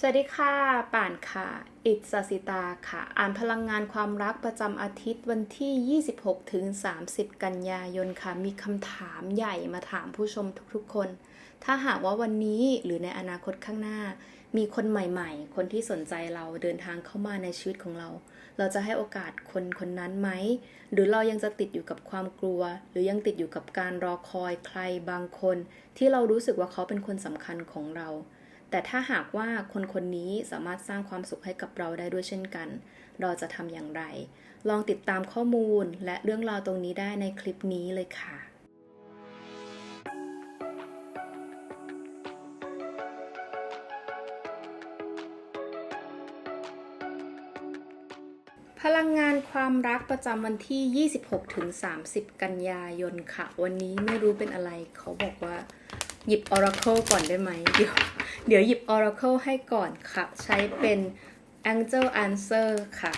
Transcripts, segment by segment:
สวัสดีค่ะ ป่านค่ะ อิตสสิตาค่ะ อ่านพลังงานความรักประจำอาทิตย์วันที่ 26ถึง30 กันยายนค่ะ มีคำถามใหญ่มาถามผู้ชมทุกๆคน ถ้าหากว่าวันนี้หรือในอนาคตข้างหน้า มีคนใหม่ๆ คนที่สนใจเราเดินทางเข้ามาในชีวิตของเรา เราจะให้โอกาสคนคนนั้นไหม หรือเรายังจะติดอยู่กับความกลัว หรือยังติดอยู่กับการรอคอยใครบางคน ที่เรารู้สึกว่าเขาเป็นคนสำคัญของเรา แต่ถ้าหากว่าคนคนนี้สามารถสร้างความสุขให้กับเราได้ด้วยเช่นกัน เราจะทำอย่างไร ลองติดตามข้อมูลและเรื่องราวตรงนี้ได้ในคลิปนี้เลยค่ะพลังงานความรักประจำวันที่ 26-30 กันยายนค่ะ วันนี้ไม่รู้เป็นอะไร เขาบอกว่า หยิบ Oracle ก่อนได้ไหม เดี๋ยวเดี๋ยวหยิบ Oracle ให้ก่อนค่ะ ใช้เป็น Angel Answer ค่ะ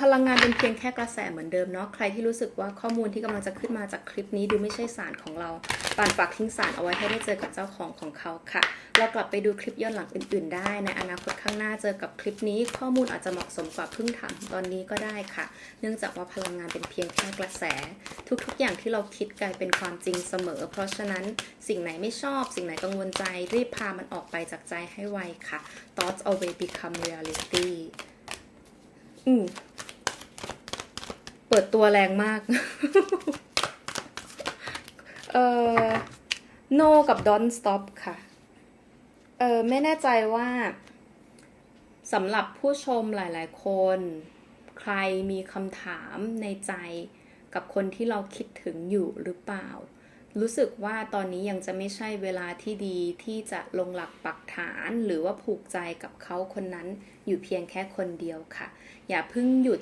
พลังงานเป็นเพียงแค่กระแสเหมือนเดิมเนาะใครที่รู้สึกว่าข้อมูลที่กำลังจะขึ้นมาจากคลิปนี้ดูไม่ใช่สารของเราป่านฝากทิ้งสารเอาไว้ให้ได้เจอกับเจ้าของของเขาค่ะ เรากลับไปดูคลิปย้อนหลังอื่น ๆ ได้ในอนาคตข้างหน้าเจอกับคลิปนี้ ข้อมูลอาจจะเหมาะสมกว่าเพิ่งทำตอนนี้ก็ได้ค่ะ เนื่องจากว่าพลังงานเป็นเพียงแค่กระแส ทุกๆ อย่างที่เราคิดกลายเป็นความจริงเสมอ เพราะฉะนั้นสิ่งไหนไม่ชอบ สิ่งไหนกังวลใจรีบพามันออกไปจากใจให้ไวค่ะ thoughts always become reality อืมเปิดตัวแรงมาก เอ่อ no กับ don't stop ค่ะ เออไม่แน่ใจว่าสำหรับผู้ชมหลาย ๆ คน ใครมีคำถามในใจกับคนที่เราคิดถึงอยู่หรือเปล่า รู้สึกว่าตอนนี้ยังจะไม่ใช่เวลาที่ดีที่จะลงหลักปักฐาน หรือว่าผูกใจกับเขาคนนั้นอยู่เพียงแค่คนเดียวค่ะ อย่าเพิ่งหยุด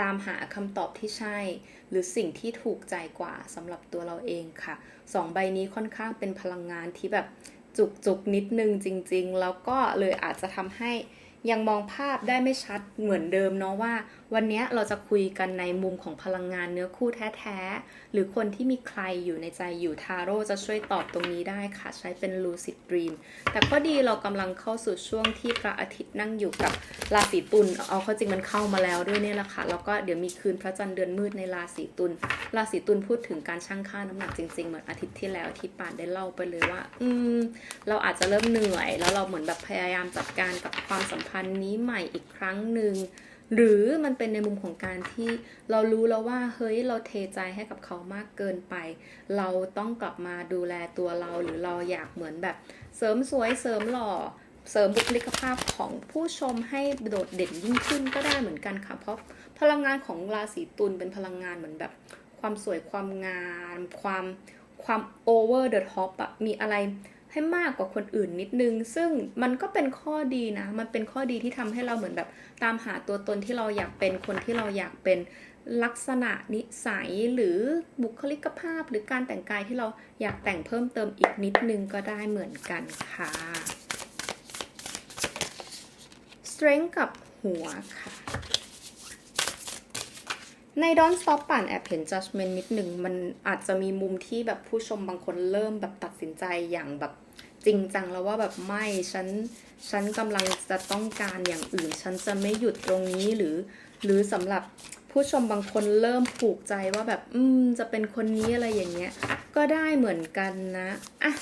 ตามหาคำตอบที่ใช่ หรือสิ่งที่ถูกใจกว่าสำหรับตัวเราเองค่ะสองใบนี้ค่อนข้างเป็นพลังงานที่แบบจุกจุกนิดนึงจริง ๆ แล้วก็เลยอาจจะทำให้ยังมองภาพได้ไม่ชัดเหมือนเดิมเนาะว่า วันนี้เราจะคุยกันในมุมของพลังงานเนื้อคู่แท้ๆ หรือคนที่มีใครอยู่ในใจอยู่ทาโร่จะช่วยตอบตรงนี้ได้ค่ะ ใช้เป็น lucid dream แต่ก็ดีเรากำลังเข้าสู่ช่วงที่พระอาทิตย์นั่งอยู่กับราศีตุลเอาเข้าจริงมันเข้ามาแล้วด้วยเนี่ยแหละค่ะ แล้วก็เดี๋ยวมีคืนพระจันทร์เดือนมืดในราศีตุลราศีตุลพูดถึงการชั่งค่าน้ำหนักจริงๆ เหมือนอาทิตย์ที่แล้วที่ป่านได้เล่าไปเลยว่า อืม เราอาจจะเริ่มเหนื่อย แล้วเราเหมือนแบบพยายามจัดการกับความสัมพันธ์นี้ใหม่อีกครั้งหนึ่ง หรือมันเป็นในมุมของการที่เรารู้แล้วว่าเฮ้ยเราเทใจให้กับเขามากเกินไป เราต้องกลับมาดูแลตัวเราหรือเราอยากเหมือนแบบ เสริมสวยเสริมหล่อเสริมบุคลิกภาพของผู้ชมให้โดดเด่นยิ่งขึ้นก็ได้เหมือนกันค่ะ เพราะพลังงานของราศีตุลเป็นพลังงานเหมือนแบบ ความสวยความงามความความ over the top อะมีอะไร ให้มากกว่าคนอื่นนิดนึง ซึ่งมันก็เป็นข้อดีนะ มันเป็นข้อดีที่ทำให้เราเหมือนแบบ ตามหาตัวตนที่เราอยากเป็นคนที่เราอยากเป็นลักษณะนิสัยหรือบุคลิกภาพหรือการแต่งกายที่เราอยากแต่งเพิ่มเติมอีกนิดนึงก็ได้เหมือนกันค่ะ strength กับหัวค่ะ ใน Don't Stop ป่านแอบเห็น judgment นิดหนึ่งมันอาจจะมีมุมที่แบบผู้ชมบางคนเริ่มแบบตัดสินใจอย่างแบบจริงจังแล้วว่าแบบไม่ฉันฉันกำลังจะต้องการอย่างอื่น ฉันจะไม่หยุดตรงนี้หรือ หรือสำหรับผู้ชมบางคนเริ่มผูกใจว่าแบบ อืม จะเป็นคนนี้อะไรอย่างเงี้ย ก็ได้เหมือนกันนะอะ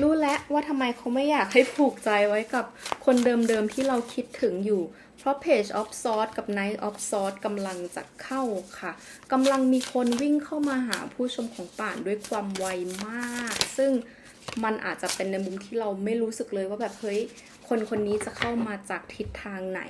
รู้แล้วว่าทำไมเขาไม่อยากให้ผูกใจไว้กับคนเดิมๆที่เราคิดถึงอยู่ ราะ Page of Swords กับ Knight of Swords กำลังจะเข้าค่ะกำลังมีคนวิ่งเข้ามาหาผู้ชมของป่านด้วยความไวมาก ซึ่ง มันอาจจะเป็นในมุมที่เราไม่รู้สึกเลยว่าแบบเฮ้ยคนคนนี้จะเข้ามาจากทิศทางไหน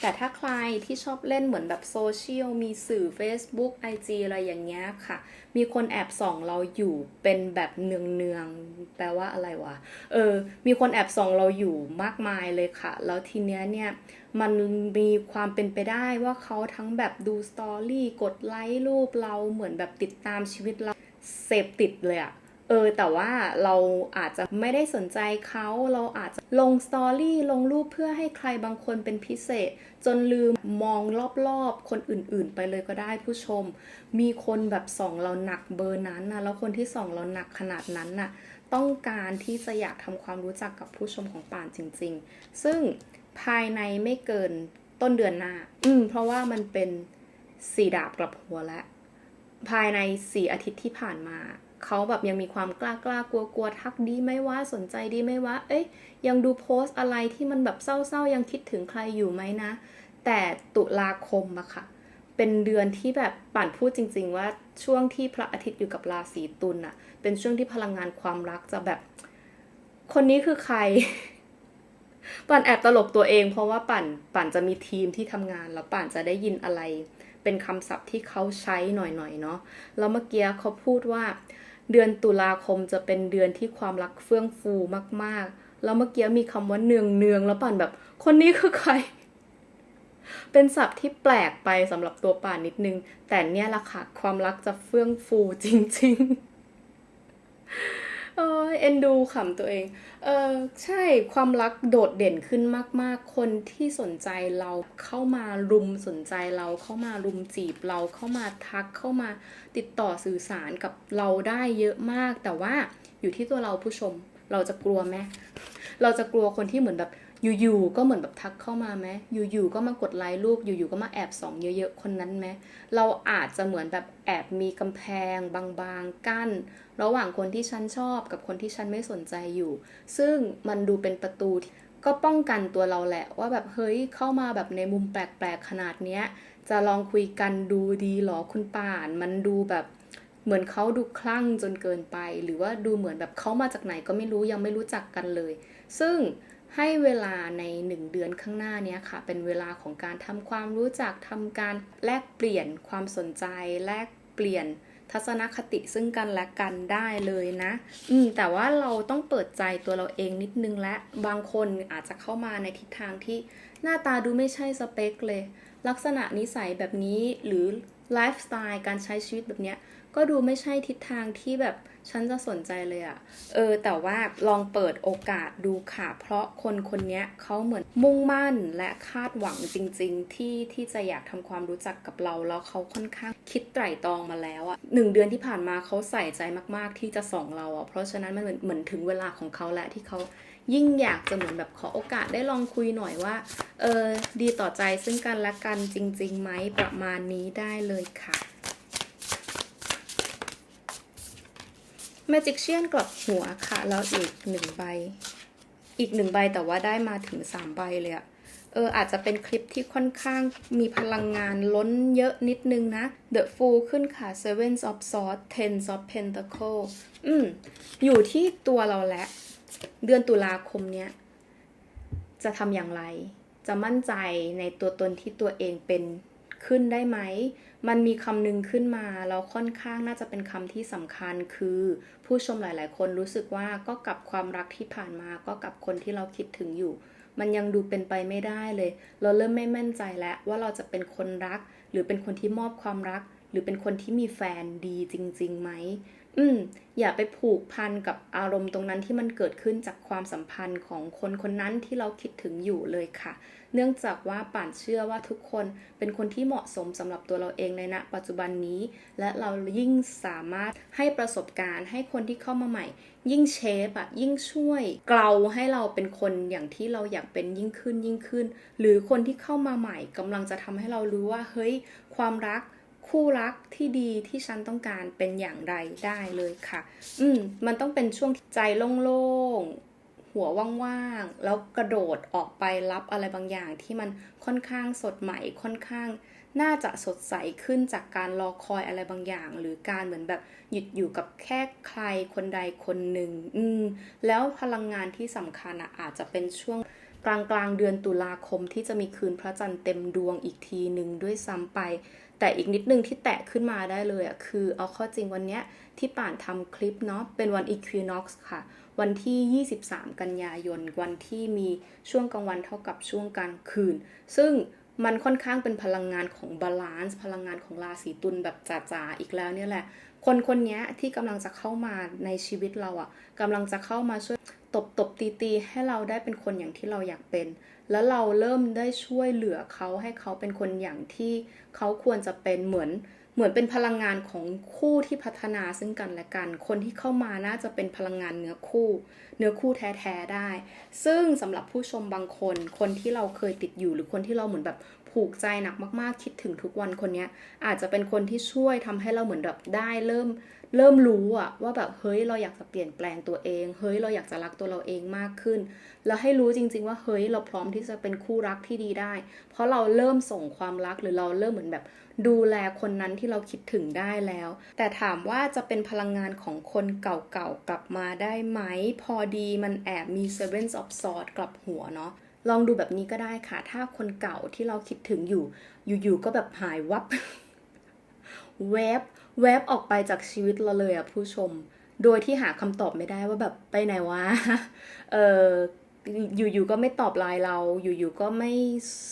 แต่ถ้าใครที่ชอบเล่นเหมือนแบบโซเชียล มีสื่อ Facebook IG อะไรอย่างเงี้ยค่ะ มีคนแอบส่องเราอยู่เป็นแบบเนืองๆ แปลว่าอะไรวะ เออ มีคนแอบส่องเราอยู่มากมายเลยค่ะ แล้วทีเนี้ยเนี่ย มันมีความเป็นไปได้ว่าเขาทั้งแบบดูสตอรี่ กดไลค์รูปเรา เหมือนแบบติดตามชีวิตเรา เสพติดเลยอะ เออแต่ว่าเราอาจจะไม่ได้สนใจเขาเราอาจจะลงสตอรี่ลงรูปเพื่อให้ใครบางคนเป็นพิเศษ จนลืมมองรอบๆ คนอื่นๆ ไปเลยก็ได้ผู้ชม มีคนแบบส่องเราหนักเบอร์นั้นนะแล้วคนที่ส่องเราหนักขนาดนั้นน่ะต้องการที่จะอยากทำความรู้จักกับผู้ชมของป่านจริง ๆ ซึ่งภายในไม่เกินต้นเดือนหน้า อืม เพราะว่ามันเป็นสี่ดาบกลับหัวแล้วภายในสี่อาทิตย์ที่ผ่านมา เขาแบบยังมีความกล้ากล้ากลัวกลัวทักดีไหมว่าสนใจดีไหมว่าเอ้ยยังดูโพสต์อะไรที่มันแบบเศร้าๆ ยังคิดถึงใครอยู่ไหมนะ แต่ตุลาคมอะค่ะ เป็นเดือนที่แบบป่านพูดจริง ๆ ว่าช่วงที่พระอาทิตย์อยู่กับราศีตุลอะเป็นช่วงที่พลังงานความรักจะแบบ คนนี้คือใครป่านแอบตลกตัวเอง เพราะว่าป่านป่านจะมีทีมที่ทำงาน แล้วป่านจะได้ยินอะไร เป็นคำศัพท์ที่เขาใช้หน่อยๆเนาะแล้วเมื่อกี้เขาพูดว่า เดือนตุลาคมจะเป็นเดือนที่ความรักเฟื่องฟูมากๆ แล้วเมื่อกี้มีคำว่าเนืองเนืองแล้วป่านแบบ คนนี้คือใคร เป็นศัพท์ที่แปลกไปสำหรับตัวป่านนิดนึง แต่เนี่ยละค่ะความรักจะเฟื่องฟูจริง ๆ เออเอ็นดูขำตัวเอง เออใช่ความรักโดดเด่นขึ้นมาก ๆ คนที่สนใจเราเข้ามารุมสนใจเราเข้ามารุมจีบเราเข้ามาทักเข้ามาติดต่อสื่อสารกับเราได้เยอะมาก แต่ว่าอยู่ที่ตัวเราผู้ชม เราจะกลัวไหมเราจะกลัวคนที่เหมือนแบบ อยู่ๆก็เหมือนแบบทักเข้ามาไหมอยู่ๆก็มากดไลค์รูป อยู่ๆก็มาแอบส่องเยอะๆคนนั้นไหมเราอาจจะเหมือนแบบแอบมีกำแพงบางๆกั้น ระหว่างคนที่ฉันชอบกับคนที่ฉันไม่สนใจอยู่ ซึ่งมันดูเป็นประตูก็ป้องกันตัวเราแหละว่าแบบเฮ้ยเข้ามาแบบในมุมแปลกๆขนาดเนี้ย จะลองคุยกันดูดีหรอคุณป่าน มันดูแบบเหมือนเขาดูคลั่งจนเกินไป หรือว่าดูเหมือนแบบเขามาจากไหนก็ไม่รู้ยังไม่รู้จักกันเลย ซึ่ง ให้เวลาในหนึ่งเดือนข้างหน้าเนี้ยค่ะ เป็นเวลาของการทำความรู้จักทำการแลกเปลี่ยนความสนใจ แลกเปลี่ยนทัศนคติซึ่งกันและกันได้เลยนะ อืม แต่ว่าเราต้องเปิดใจตัวเราเองนิดนึงและ บางคนอาจจะเข้ามาในทิศทางที่หน้าตาดูไม่ใช่สเปคเลย ลักษณะนิสัยแบบนี้หรือไลฟ์สไตล์การใช้ชีวิตแบบเนี้ย ก็ดูไม่ใช่ทิศทางที่แบบ ฉันจะสนใจเลยอะเออ แต่ว่าลองเปิดโอกาสดูค่ะ เพราะคนคนนี้เขาเหมือนมุ่งมั่นและคาดหวังจริง ๆ ที่ที่จะอยากทำความรู้จักกับเรา แล้วเขาค่อนข้างคิดไตร่ตรองมาแล้วอะหนึ่งเดือนที่ผ่านมาเขาใส่ใจมาก ๆ ที่จะส่องเราอะเพราะฉะนั้นมันเหมือนเหมือนถึงเวลาของเขาแหละที่เขายิ่งอยากจะเหมือนแบบขอโอกาสได้ลองคุยหน่อยว่า เออ ดีต่อใจซึ่งกันและกันจริงๆไหมประมาณนี้ได้เลยค่ะ Magician กลับหัวค่ะ แล้วอีกหนึ่งใบ อีกหนึ่งใบแต่ว่าได้มาถึงสามใบเลยอะเอออาจจะเป็นคลิปที่ค่อนข้างมีพลังงานล้นเยอะนิดนึงนะ The Fool ขึ้นค่ะ Seven of Swords Ten of Pentacles อืม อยู่ที่ตัวเราแหละ เดือนตุลาคมเนี้ย จะทำอย่างไร จะมั่นใจในตัวตนที่ตัวเองเป็นขึ้นได้ไหม มันมีคำหนึ่งขึ้นมาแล้วค่อนข้างน่าจะเป็นคำที่สำคัญคือ ผู้ชมหลาย ๆ คนรู้สึกว่าก็กับความรักที่ผ่านมาก็กับคนที่เราคิดถึงอยู่ มันยังดูเป็นไปไม่ได้เลย เราเริ่มไม่มั่นใจแล้วว่าเราจะเป็นคนรัก หรือเป็นคนที่มอบความรัก หรือเป็นคนที่มีแฟนดีจริงๆไหมอืมอย่าไปผูกพันกับอารมณ์ตรงนั้นที่มันเกิดขึ้นจากความสัมพันธ์ของคนคนนั้นที่เราคิดถึงอยู่เลยค่ะ เนื่องจากว่าป่านเชื่อว่าทุกคนเป็นคนที่เหมาะสมสำหรับตัวเราเองในณปัจจุบันนี้ และเรายิ่งสามารถให้ประสบการณ์ ให้คนที่เข้ามาใหม่ ยิ่งเชฟอะยิ่งช่วยเกลาให้เราเป็นคนอย่างที่เราอยากเป็นยิ่งขึ้นยิ่งขึ้น หรือคนที่เข้ามาใหม่กำลังจะทำให้เรารู้ว่าเฮ้ยความรักคู่รักที่ดีที่ฉันต้องการเป็นอย่างไรได้เลยค่ะ อืม มันต้องเป็นช่วงใจโล่งๆ หัวว่างๆ แล้วกระโดดออกไปรับอะไรบางอย่างที่มันค่อนข้างสดใหม่ค่อนข้าง น่าจะสดใสขึ้นจากการรอคอยอะไรบางอย่าง หรือการเหมือนแบบหยุดอยู่กับแค่ใครคนใดคนหนึ่งอืมแล้วพลังงานที่สำคัญอะอาจจะเป็นช่วงกลางกลางเดือนตุลาคมที่จะมีคืนพระจันทร์เต็มดวงอีกทีหนึ่งด้วยซ้ำไป แต่อีกนิดนึงที่แตะขึ้นมาได้เลยอะคือเอาข้อจริงวันเนี้ยที่ป่านทำคลิปเนาะเป็นวัน Equinox ค่ะ วันที่ 23 กันยายน วันที่มีช่วงกลางวันเท่ากับช่วงกลางคืน ซึ่งมันค่อนข้างเป็นพลังงานของบาลานซ์พลังงานของราศีตุลแบบจ๋าๆอีกแล้วเนี่ยแหละ คนคนนี้ที่กำลังจะเข้ามาในชีวิตเราอะกำลังจะเข้ามาช่วยตบตบตีตีให้เราได้เป็นคนอย่างที่เราอยากเป็น แล้วเราเริ่มได้ช่วยเหลือเขาให้เขาเป็นคนอย่างที่เขาควรจะเป็นเหมือน เหมือนเป็นพลังงานของคู่ที่พัฒนาซึ่งกันและกัน คนที่เข้ามาน่าจะเป็นพลังงานเนื้อคู่ เนื้อคู่แท้ๆได้ ซึ่งสำหรับผู้ชมบางคน คนที่เราเคยติดอยู่หรือคนที่เราเหมือนแบบผูกใจหนักมากๆ คิดถึงทุกวันคนนี้อาจจะเป็นคนที่ช่วยทำให้เราเหมือนแบบได้เริ่มเริ่มรู้อะว่าแบบเฮ้ยเราอยากจะเปลี่ยนแปลงตัวเอง เฮ้ยเราอยากจะรักตัวเราเองมากขึ้น แล้วให้รู้จริง ๆ ว่าเฮ้ยเราพร้อมที่จะเป็นคู่รักที่ดีได้ เพราะเราเริ่มส่งความรักหรือเราเริ่มเหมือนแบบ ดูแลคนนั้นที่เราคิดถึงได้แล้ว แต่ถามว่าจะเป็นพลังงานของคนเก่าๆกลับมาได้ไหม พอดีมันแอบมี Seven of Swords กลับหัวเนาะลองดูแบบนี้ก็ได้ค่ะ ถ้าคนเก่าที่เราคิดถึงอยู่ อยู่ๆก็แบบหายวับแวบแวบออกไปจากชีวิตเราเลยอะผู้ชม โดยที่หาคำตอบไม่ได้ว่าแบบไปไหนวะ เออ อยู่ๆก็ไม่ตอบไลน์เรา อยู่ๆก็ไม่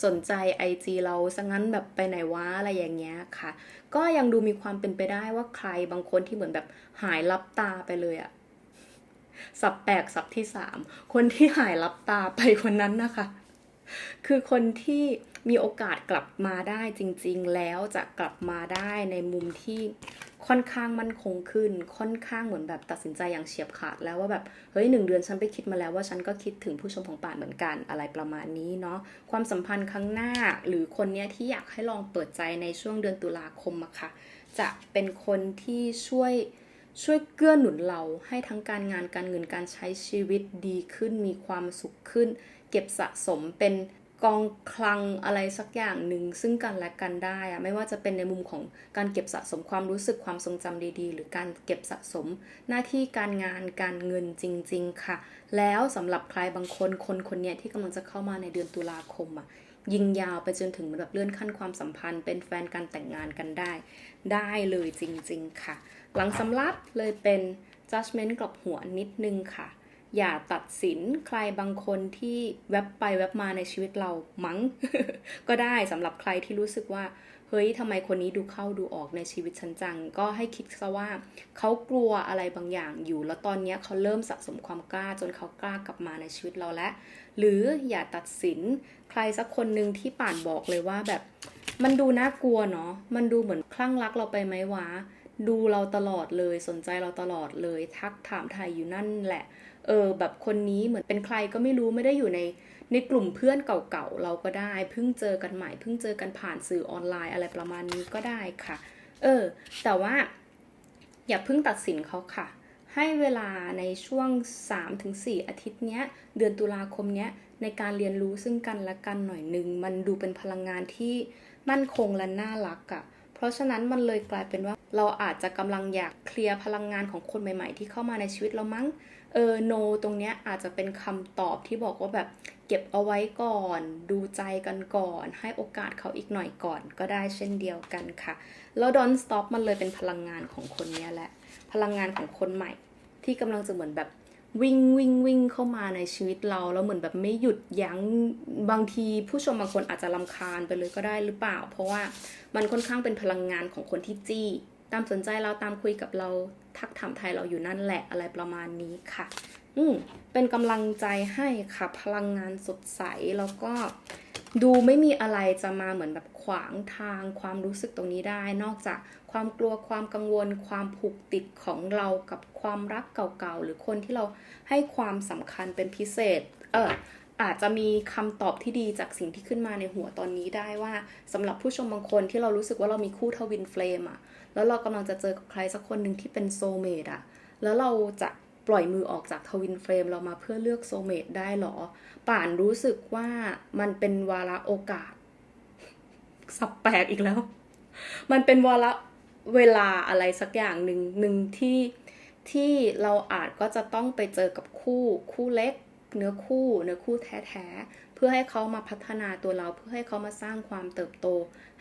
สนใจ IG เราซะงั้นแบบไปไหนวะอะไรอย่างเงี้ยค่ะ ก็ยังดูมีความเป็นไปได้ว่าใครบางคนที่เหมือนแบบหายลับตาไปเลยอะสับแปลกสับที่สามคนที่หายลับตาไปคนนั้นนะคะ คือคนที่มีโอกาสกลับมาได้จริง ๆ แล้วจะกลับมาได้ในมุมที่ ค่อนข้างมั่นคงขึ้น ค่อนข้างเหมือนแบบตัดสินใจอย่างเฉียบขาดแล้วว่าแบบเฮ้ยหนึ่งเดือนฉันไปคิดมาแล้วว่าฉันก็คิดถึงผู้ชมของป่านเหมือนกันอะไรประมาณนี้เนาะความสัมพันธ์ครั้งหน้าหรือคนเนี้ยที่อยากให้ลองเปิดใจในช่วงเดือนตุลาคมอะค่ะ จะเป็นคนที่ช่วยช่วยเกื้อหนุนเราให้ทั้งการงานการเงินการใช้ชีวิตดีขึ้นมีความสุขขึ้น เก็บสะสมเป็น กองคลังอะไรสักอย่างหนึ่งซึ่งกันและกันได้อะไม่ว่าจะเป็นในมุมของการเก็บสะสมความรู้สึกความทรงจำดีๆ หรือการเก็บสะสมหน้าที่การงานการเงินจริง ๆ ค่ะ แล้วสำหรับใครบางคนคนคนเนี้ยที่กำลังจะเข้ามาในเดือนตุลาคมอะยิงยาวไปจนถึงแบบเลื่อนขั้นความสัมพันธ์ เป็นแฟนกันแต่งงานกันได้ ได้เลยจริง ๆ ค่ะ หลังสำรับเลยเป็น judgment กลับหัวนิดนึงค่ะ อย่าตัดสินใครบางคนที่แวบไปแวบมาในชีวิตเรามั้ง ก็ได้สำหรับใครที่รู้สึกว่า เฮ้ยทำไมคนนี้ดูเข้าดูออกในชีวิตฉันจัง ก็ให้คิดซะว่าเขากลัวอะไรบางอย่างอยู่ แล้วตอนนี้เขาเริ่มสะสมความกล้าจนเขากล้ากลับมาในชีวิตเราแล้วหรืออย่าตัดสินใครสักคนหนึ่งที่ป่านบอกเลยว่าแบบ มันดูน่ากลัวเนาะมันดูเหมือนคลั่งรักเราไปไหมวะดูเราตลอดเลยสนใจเราตลอดเลยทักถามไทยอยู่นั่นแหละ เออแบบคนนี้เหมือนเป็นใครก็ไม่รู้ไม่ได้อยู่ในในกลุ่มเพื่อนเก่าๆเราก็ได้ เพิ่งเจอกันใหม่เพิ่งเจอกันผ่านสื่อออนไลน์อะไรประมาณนี้ก็ได้ค่ะ เออ แต่ว่าอย่าเพิ่งตัดสินเขาค่ะ ให้เวลาในช่วง 3-4 อาทิตย์เนี้ย เดือนตุลาคมเนี้ยในการเรียนรู้ซึ่งกันและกันหน่อยหนึ่งมันดูเป็นพลังงานที่มั่นคงและน่ารักอะ่ะ เพราะฉะนั้นมันเลยกลายเป็นว่าเราอาจจะกำลังอยากเคลียร์พลังงานของคนใหม่ ๆ ที่เข้ามาในชีวิตเรามั้ง เออโนตรงเนี้ยอาจจะเป็นคำตอบที่บอกว่าแบบเก็บเอาไว้ก่อน ดูใจกันก่อน ให้โอกาสเขาอีกหน่อยก่อน ก็ได้เช่นเดียวกันค่ะ แล้ว don't stop มันเลยเป็นพลังงานของคนเนี้ยแหละ พลังงานของคนใหม่ ที่กำลังจะเหมือนแบบวิ่งวิ่งวิ่งเข้ามาในชีวิตเราแล้วเหมือนแบบไม่หยุดยั้งบางทีผู้ชมบางคนอาจจะลำคาญไปเลยก็ได้หรือเปล่า เพราะว่ามันค่อนข้างเป็นพลังงานของคนที่จี้ ตามสนใจเราตามคุยกับเราทักถามไทยเราอยู่นั่นแหละอะไรประมาณนี้ค่ะ อืมเป็นกำลังใจให้ค่ะ พลังงานสดใสแล้วก็ดูไม่มีอะไรจะมาเหมือนแบบขวางทางความรู้สึกตรงนี้ได้ นอกจากความกลัวความกังวล ความผูกติดของเรากับความรักเก่าๆ หรือคนที่เราให้ความสำคัญเป็นพิเศษ เออ อาจจะมีคำตอบที่ดีจากสิ่งที่ขึ้นมาในหัวตอนนี้ได้ว่าสำหรับผู้ชมบางคนที่เรารู้สึกว่าเรามีคู่ทวินเฟลมอะแล้วเรากำลังจะเจอกับใครสักคนหนึ่งที่เป็นโซเมดอะแล้วเราจะปล่อยมือออกจากทวินเฟรมเรามาเพื่อเลือกโซเมดได้หรอ ป่านรู้สึกว่ามันเป็นวาระโอกาส สับแปลกอีกแล้ว มันเป็นวาระเวลาอะไรสักอย่างหนึ่งหนึ่งที่ที่เราอาจก็จะต้องไปเจอกับคู่คู่เล็ก เนื้อคู่เนื้อคู่แท้ๆ เพื่อให้เขามาพัฒนาตัวเรา เพื่อให้เขามาสร้างความเติบโต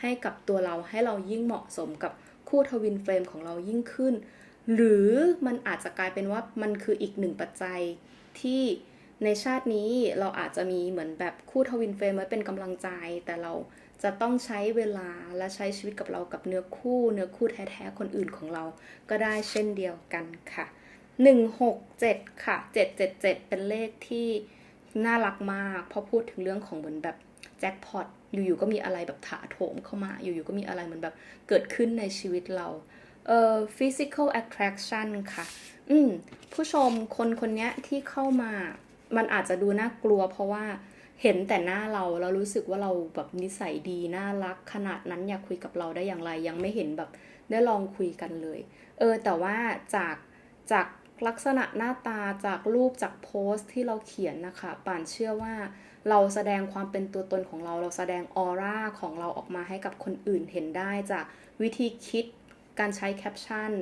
ให้กับตัวเราให้เรายิ่งเหมาะสมกับคู่ทวินเฟรมของเรายิ่งขึ้น หรือมันอาจจะกลายเป็นว่ามันคืออีกหนึ่งปัจจัยที่ในชาตินี้เราอาจจะมีเหมือนแบบคู่ทวินเฟรมไว้เป็นกำลังใจ แต่เราจะต้องใช้เวลาและใช้ชีวิตกับเรากับเนื้อคู่ เนื้อคู่แท้ๆคนอื่นของเราก็ได้เช่นเดียวกันค่ะ 167 ค่ะ 777 เป็นเลขที่น่ารักมากเพราะพูดถึงเรื่องของเหมือนแบบแจ็คพอตอยู่ๆก็มีอะไรแบบถาโถมเข้ามา อยู่ๆก็มีอะไรเหมือนแบบเกิดขึ้นในชีวิตเราเอ่อ physical attraction ค่ะ อืม ผู้ชมคนคนเนี้ยที่เข้ามา มันอาจจะดูน่ากลัว เพราะว่าเห็นแต่หน้าเราแล้วรู้สึกว่าเราแบบนิสัยดีน่ารักขนาดนั้นอยากคุยกับเราได้อย่างไรยังไม่เห็นแบบได้ลองคุยกันเลย เออ แต่ว่าจากจาก ลักษณะหน้าตาจากรูปจากโพสต์ที่เราเขียนนะคะป่านเชื่อว่าเราแสดงความเป็นตัวตนของเรา เราแสดงออร่าของเราออกมาให้กับคนอื่นเห็นได้จากวิธีคิด การใช้แคปชั่น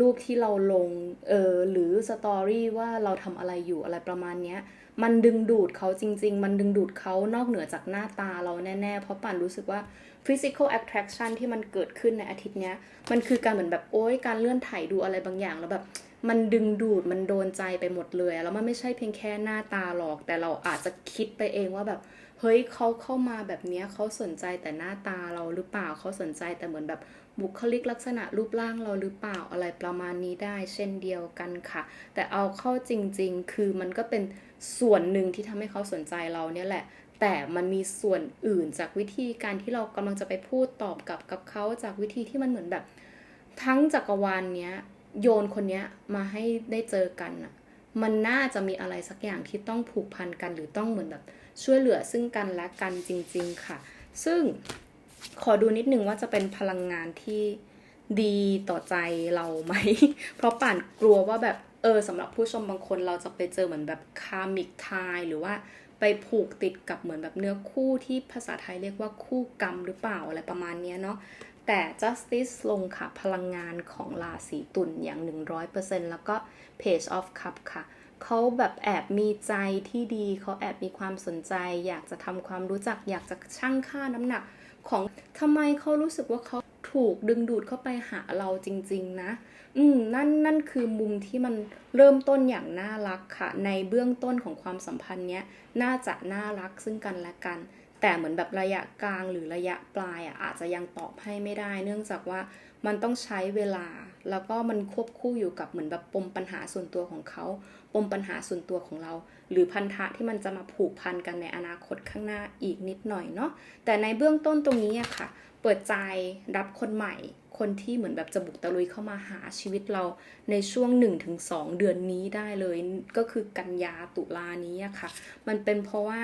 รูปที่เราลง เออ หรือสตอรี่ว่าเราทำอะไรอยู่อะไรประมาณนี้ มันดึงดูดเขาจริง ๆ มันดึงดูดเขานอกเหนือจากหน้าตาเราแน่ ๆ เพราะป่านรู้สึกว่า physical attraction ที่มันเกิดขึ้นในอาทิตย์นี้ มันคือการเหมือนแบบโอ๊ยการเลื่อนถ่ายดูอะไรบางอย่างแล้วแบบ มันดึงดูดมันโดนใจไปหมดเลย แล้วมันไม่ใช่เพียงแค่หน้าตาหรอก แต่เราอาจจะคิดไปเองว่าแบบ เฮ้ยเขาเข้ามาแบบเนี้ยเขาสนใจแต่หน้าตาเราหรือเปล่าเขาสนใจแต่เหมือนแบบบุคลิกลักษณะรูปร่างเราหรือเปล่าอะไรประมาณนี้ได้ เช่นเดียวกันค่ะ แต่เอาเข้าจริง ๆ คือมันก็เป็นส่วนหนึ่งที่ทำให้เขาสนใจเราเนี่ยแหละแต่มันมีส่วนอื่นจากวิธีการที่เรากำลังจะไปพูดตอบกับกับเขาจากวิธีที่มันเหมือนแบบ ทั้งจักรวาลเนี้ย โยนคนเนี้ยมาให้ได้เจอกันอะมันน่าจะมีอะไรสักอย่างที่ต้องผูกพันกัน หรือต้องเหมือนแบบช่วยเหลือซึ่งกันและกันจริง ๆค่ะ ซึ่งขอดูนิดนึงว่าจะเป็นพลังงานที่ดีต่อใจเราไหม เพราะป่านกลัวว่าแบบเออสำหรับผู้ชมบางคนเราจะไปเจอเหมือนแบบคามิกทายหรือว่าไปผูกติดกับเหมือนแบบเนื้อคู่ที่ภาษาไทยเรียกว่าคู่กรรมหรือเปล่าอะไรประมาณนี้เนาะ แต่ justice ลงค่ะ พลังงานของราศีตุลอย่าง 100%แล้วก็ page of cup ค่ะ เขาแบบแอบมีใจที่ดี เขาแอบมีความสนใจ อยากจะทำความรู้จัก อยากจะชั่งค่าน้ำหนัก ของทำไมเขารู้สึกว่าเขาถูกดึงดูดเข้าไปหาเราจริง ๆ นะ อืม นั่น นั่นคือมุมที่มันเริ่มต้นอย่างน่ารักค่ะ ในเบื้องต้นของความสัมพันธ์เนี้ย น่าจะน่ารักซึ่งกันและกัน แต่เหมือนแบบระยะกลางหรือระยะปลายอะอาจจะยังตอบให้ไม่ได้ เนื่องจากว่ามันต้องใช้เวลา แล้วก็มันควบคู่อยู่กับเหมือนแบบปมปัญหาส่วนตัวของเขา ปมปัญหาส่วนตัวของเรา หรือพันธะที่มันจะมาผูกพันกันในอนาคตข้างหน้าอีกนิดหน่อยเนาะแต่ในเบื้องต้นตรงนี้อะค่ะ เปิดใจรับคนใหม่ คนที่เหมือนแบบจะบุกตะลุยเข้ามาหาชีวิตเราในช่วง 1-2 เดือนนี้ได้เลย ก็คือกันยาตุลานี้อะค่ะ มันเป็นเพราะว่า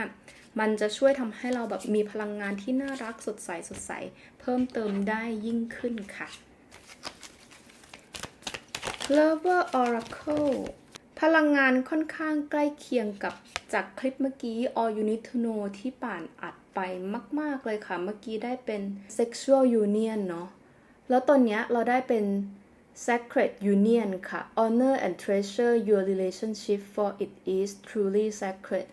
มันจะช่วยทำให้เราแบบมีพลังงานที่น่ารักสดใสสดใส เพิ่มเติมได้ยิ่งขึ้นค่ะ Lover Oracle พลังงานค่อนข้างใกล้เคียงกับจากคลิปเมื่อกี้ All You Need to Know ที่ป่านอัดไปมาก ๆ เลยค่ะ เมื่อกี้ได้เป็น Sexual Union เนาะ แล้วตอนเนี้ยเราได้เป็น Sacred Union ค่ะ Honor and treasure your relationship for it is truly sacred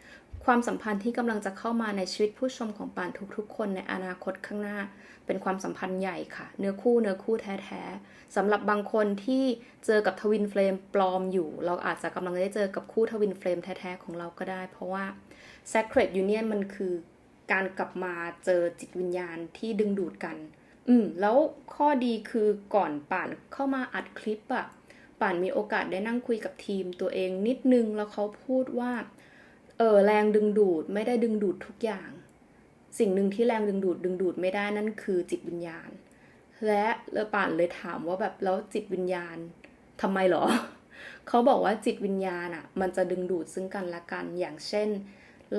ความสัมพันธ์ที่กำลังจะเข้ามาในชีวิตผู้ชมของป่านทุกๆ คนในอนาคตข้างหน้า เป็นความสัมพันธ์ใหญ่ค่ะ เนื้อคู่เนื้อคู่แท้ๆสำหรับบางคนที่เจอกับทวินเฟลมปลอมอยู่ เราอาจจะกำลังได้เจอกับคู่ทวินเฟลมแท้ๆของเราก็ได้ เพราะว่า Sacred Union มันคือการกลับมาเจอจิตวิญญาณที่ดึงดูดกัน อืม แล้วข้อดีคือก่อนป่านเข้ามาอัดคลิปอะป่านมีโอกาสได้นั่งคุยกับทีมตัวเองนิดนึงแล้วเขาพูดว่า เออแรงดึงดูดไม่ได้ดึงดูดทุกอย่าง สิ่งหนึ่งที่แรงดึงดูดดึงดูดไม่ได้นั่นคือจิตวิญญาณ และเลอป่านเลยถามว่าแบบแล้วจิตวิญญาณทำไมหรอ เขาบอกว่าจิตวิญญาณอะมันจะดึงดูดซึ่งกันและกัน อย่างเช่น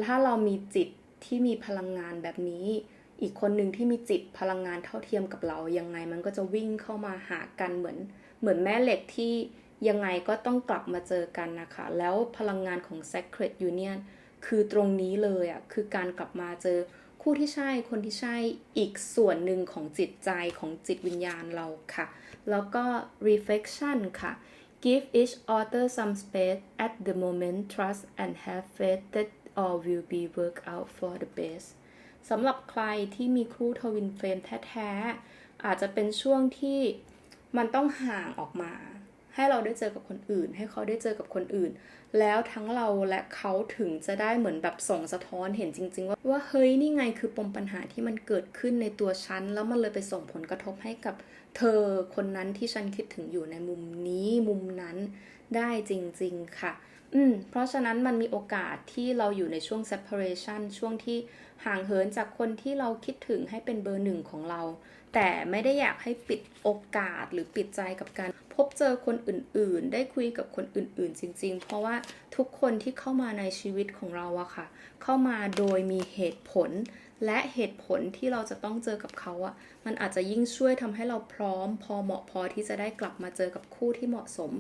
ถ้าเรามีจิตที่มีพลังงานแบบนี้ อีกคนหนึ่งที่มีจิตพลังงานเท่าเทียมกับเรา ยังไงมันก็จะวิ่งเข้ามาหากันเหมือน เหมือนแม่เหล็กที่ ยังไงก็ต้องกลับมาเจอกันนะคะ แล้วพลังงานของ Sacred Union คือตรงนี้เลยอะ่ะคือการกลับมาเจอคู่ที่ใช่คนที่ใช่อีกส่วนหนึ่งของจิตใจของจิตวิญญาณเราค่ะ แล้วก็ reflection ค่ะ give each other some space at the moment trust and have faith that all will be work out for the best สำหรับใครที่มีคู่ทวินเฟรมแท้ ๆ อาจจะเป็นช่วงที่มันต้องห่างออกมา ให้เราได้เจอกับคนอื่น ให้เขาได้เจอกับคนอื่น แล้วทั้งเราและเขาถึงจะได้เหมือนแบบส่งสะท้อนเห็นจริง ๆ ว่าว่าเฮ้ยนี่ไงคือปมปัญหาที่มันเกิดขึ้นในตัวฉัน แล้วมันเลยไปส่งผลกระทบให้กับเธอคนนั้นที่ฉันคิดถึงอยู่ในมุมนี้มุมนั้นได้จริง ๆ ค่ะ อืมเพราะฉะนั้นมันมีโอกาสที่เราอยู่ในช่วง separation ช่วงที่ห่างเหินจากคนที่เราคิดถึงให้เป็นเบอร์หนึ่งของเรา แต่ไม่ได้อยากให้ปิดโอกาสหรือปิดใจกับการ พบเจอคนอื่นๆ ได้คุยกับคนอื่นๆ จริง ๆ เพราะว่าทุกคนที่เข้ามาในชีวิตของเราอะค่ะ เข้ามาโดยมีเหตุผล และเหตุผลที่เราจะต้องเจอกับเขาอะมันอาจจะยิ่งช่วยทำให้เราพร้อม พอเหมาะพอที่จะได้กลับมาเจอกับคู่ที่เหมาะสม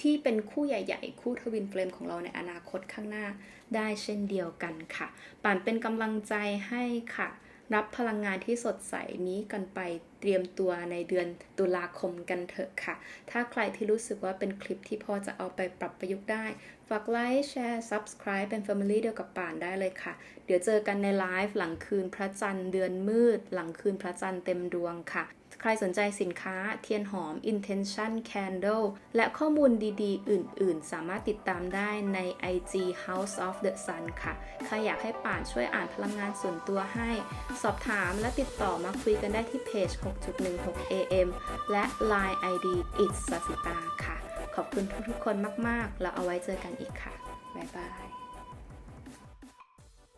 ที่เป็นคู่ใหญ่ ๆ คู่ทวินเฟลมของเราในอนาคตข้างหน้าได้เช่นเดียวกันค่ะ ป่านเป็นกำลังใจให้ค่ะ รับพลังงานที่สดใสนี้กันไปเตรียมตัวในเดือนตุลาคมกันเถอะค่ะ ถ้าใครที่รู้สึกว่าเป็นคลิปที่พอจะเอาไปปรับประยุกต์ได้ ฝากไลค์แชร์ Subscribe เป็น Family เดียวกับป่านได้เลยค่ะ เดี๋ยวเจอกันในไลฟ์หลังคืนพระจันทร์เดือนมืด หลังคืนพระจันทร์เต็มดวงค่ะ ใครสนใจสินค้าเทียนหอม Intention Candle และข้อมูลดีๆ อื่นๆ สามารถติดตามได้ใน IG House of the Sun ค่ะ ใครอยากให้ป่านช่วยอ่านพลังงานส่วนตัวให้ สอบถามและติดต่อมาคุยกันได้ที่เพจ 6.16 AM และ Line ID It's Sasita ค่ะ ขอบคุณทุกๆคนมาก ๆ แล้วเอาไว้เจอกันอีกค่ะ บ๊ายบาย